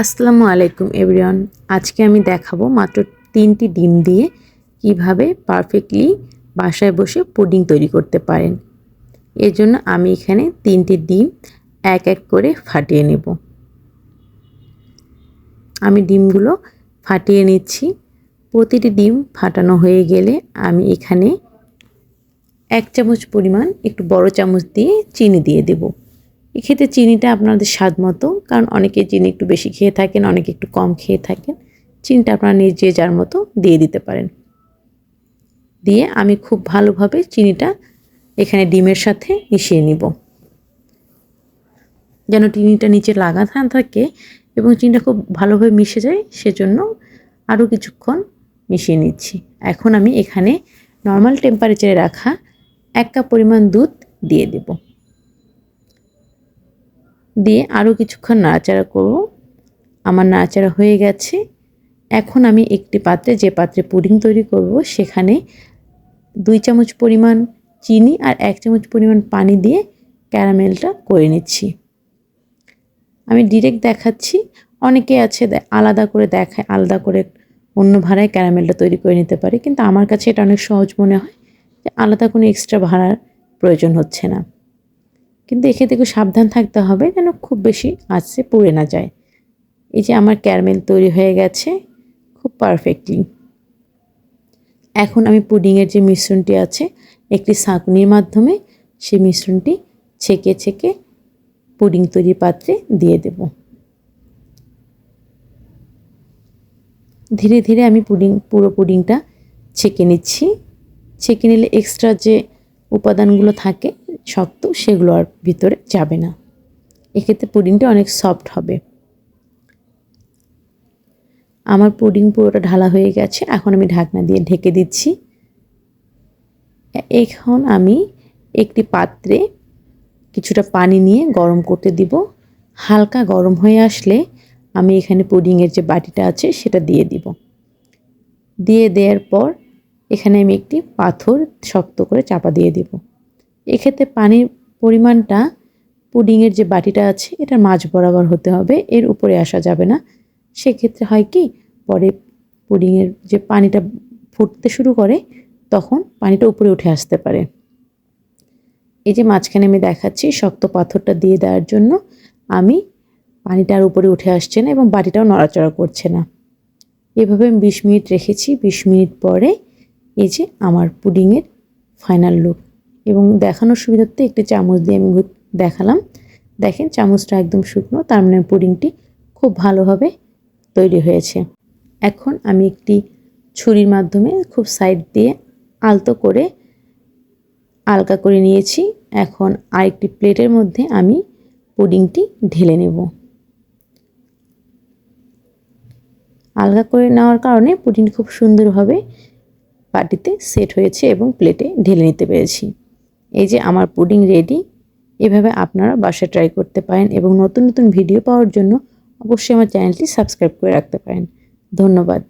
আসসালামু আলাইকুম, এভরিওয়ান। আজকে আমি দেখাবো মাত্র তিনটি ডিম দিয়ে কীভাবে পারফেক্টলি বাসায় বসে পুডিং তৈরি করতে পারেন। এর জন্য আমি এখানে তিনটি ডিম এক এক করে ফাটিয়ে নেব। আমি ডিমগুলো ফাটিয়ে নিচ্ছি। প্রতিটি ডিম ফাটানো হয়ে গেলে আমি এখানে এক চামচ পরিমাণ একটু বড় চামচ দিয়ে চিনি দিয়ে দেবো। এক্ষেত্রে চিনিটা আপনাদের স্বাদ মতো, কারণ অনেকে চিনি একটু বেশি খেয়ে থাকেন, অনেকে একটু কম খেয়ে থাকেন। চিনিটা আপনারা নিজ যার মতো দিয়ে দিতে পারেন। দিয়ে আমি খুব ভালোভাবে চিনিটা এখানে ডিমের সাথে মিশিয়ে নিব। যেন চিনিটা নিচে লাগা থাকে এবং চিনিটা খুব ভালোভাবে মিশে যায়, সেজন্য আরও কিছুক্ষণ মিশিয়ে নিচ্ছি। এখন আমি এখানে নর্মাল টেম্পারেচারে রাখা এক কাপ পরিমাণ দুধ দিয়ে দেবো। দিয়ে আরও কিছুক্ষণ নাড়াচাড়া করব। আমার নাড়াচাড়া হয়ে গেছে। এখন আমি একটি পাত্রে যে পাত্রে পুডিং তৈরি করব, সেখানে দুই চামচ পরিমাণ চিনি আর এক চামচ পরিমাণ পানি দিয়ে ক্যারামেলটা করে নিচ্ছি। আমি ডিরেক্ট দেখাচ্ছি। অনেকে আছে আলাদা করে দেখায়, আলাদা করে অন্য ভাড়ায় ক্যারামেলটা তৈরি করে নিতে পারে। কিন্তু আমার কাছে এটা অনেক সহজ মনে হয় যে আলাদা কোনো এক্সট্রা ভাড়ার প্রয়োজন হচ্ছে না। কিন্তু এক্ষেত্রে একটু সাবধান থাকতে হবে যেন খুব বেশি আঁচে পুড়ে না যায়। এই যে আমার ক্যারামেল তৈরি হয়ে গেছে খুব পারফেক্টলি। এখন আমি পুডিংয়ের যে মিশ্রণটি আছে, একটি ছাঁকনির মাধ্যমে সেই মিশ্রণটি ছেঁকে ছেঁকে পুডিং তৈরি পাত্রে দিয়ে দেব। ধীরে ধীরে আমি পুডিং, পুরো পুডিংটা ছেঁকে নিচ্ছি। ছেঁকে নিলে এক্সট্রা যে উপাদানগুলো থাকে শক্ত সেগুলো আর ভিতরে যাবে না। এক্ষেত্রে পুডিংটা অনেক সফট হবে। আমার পুডিং পুরোটা ঢালা হয়ে গেছে। এখন আমি ঢাকনা দিয়ে ঢেকে দিচ্ছি। এখন আমি একটি পাত্রে কিছুটা পানি নিয়ে গরম করতে দিব। হালকা গরম হয়ে আসলে আমি এখানে পুডিংয়ের যে বাটিটা আছে সেটা দিয়ে দিব। দিয়ে দেওয়ার পর এখানে আমি একটি পাথর শক্ত করে চাপা দিয়ে দিব। এক্ষেত্রে পানির পরিমাণটা পুডিংয়ের যে বাটিটা আছে এটা মাছ বরাবর হতে হবে, এর উপরে আসা যাবে না। সেক্ষেত্রে হয় কি, পরে পুডিংয়ের যে পানিটা ফুটতে শুরু করে, তখন পানিটা উপরে উঠে আসতে পারে। এই যে মাঝখানে আমি দেখাচ্ছি শক্ত পাথরটা দিয়ে দেওয়ার জন্য, আমি পানিটার উপরে উঠে আসছে না এবং বাটিটাও নড়াচড়া করছে না। এভাবে আমি বিশ মিনিট রেখেছি। বিশ মিনিট পরে এই যে আমার পুডিংয়ের ফাইনাল লুক এবং দেখানোর সুবিধার্থে একটি চামচ দিয়ে আমি দেখালাম। দেখেন, চামচটা একদম শুকনো, তার মানে পুডিংটি খুব ভালোভাবে তৈরি হয়েছে। এখন আমি একটি ছুরির মাধ্যমে খুব সাইড দিয়ে আলতো করে আলকা করে নিয়েছি। এখন আরেকটি প্লেটের মধ্যে আমি পুডিংটি ঢেলে নেব। আলগা করে নেওয়ার কারণে পুডিং খুব সুন্দরভাবে বাটিতে সেট হয়েছে এবং প্লেটে ঢেলে নিতে পেরেছি। এই যে আমার পুডিং রেডি এভাবে আপনারা বাসায় ট্রাই করতে পারেন এবং নতুন নতুন ভিডিও পাওয়ার জন্য অবশ্যই আমার চ্যানেলটি সাবস্ক্রাইব করে রাখতে পারেন। ধন্যবাদ।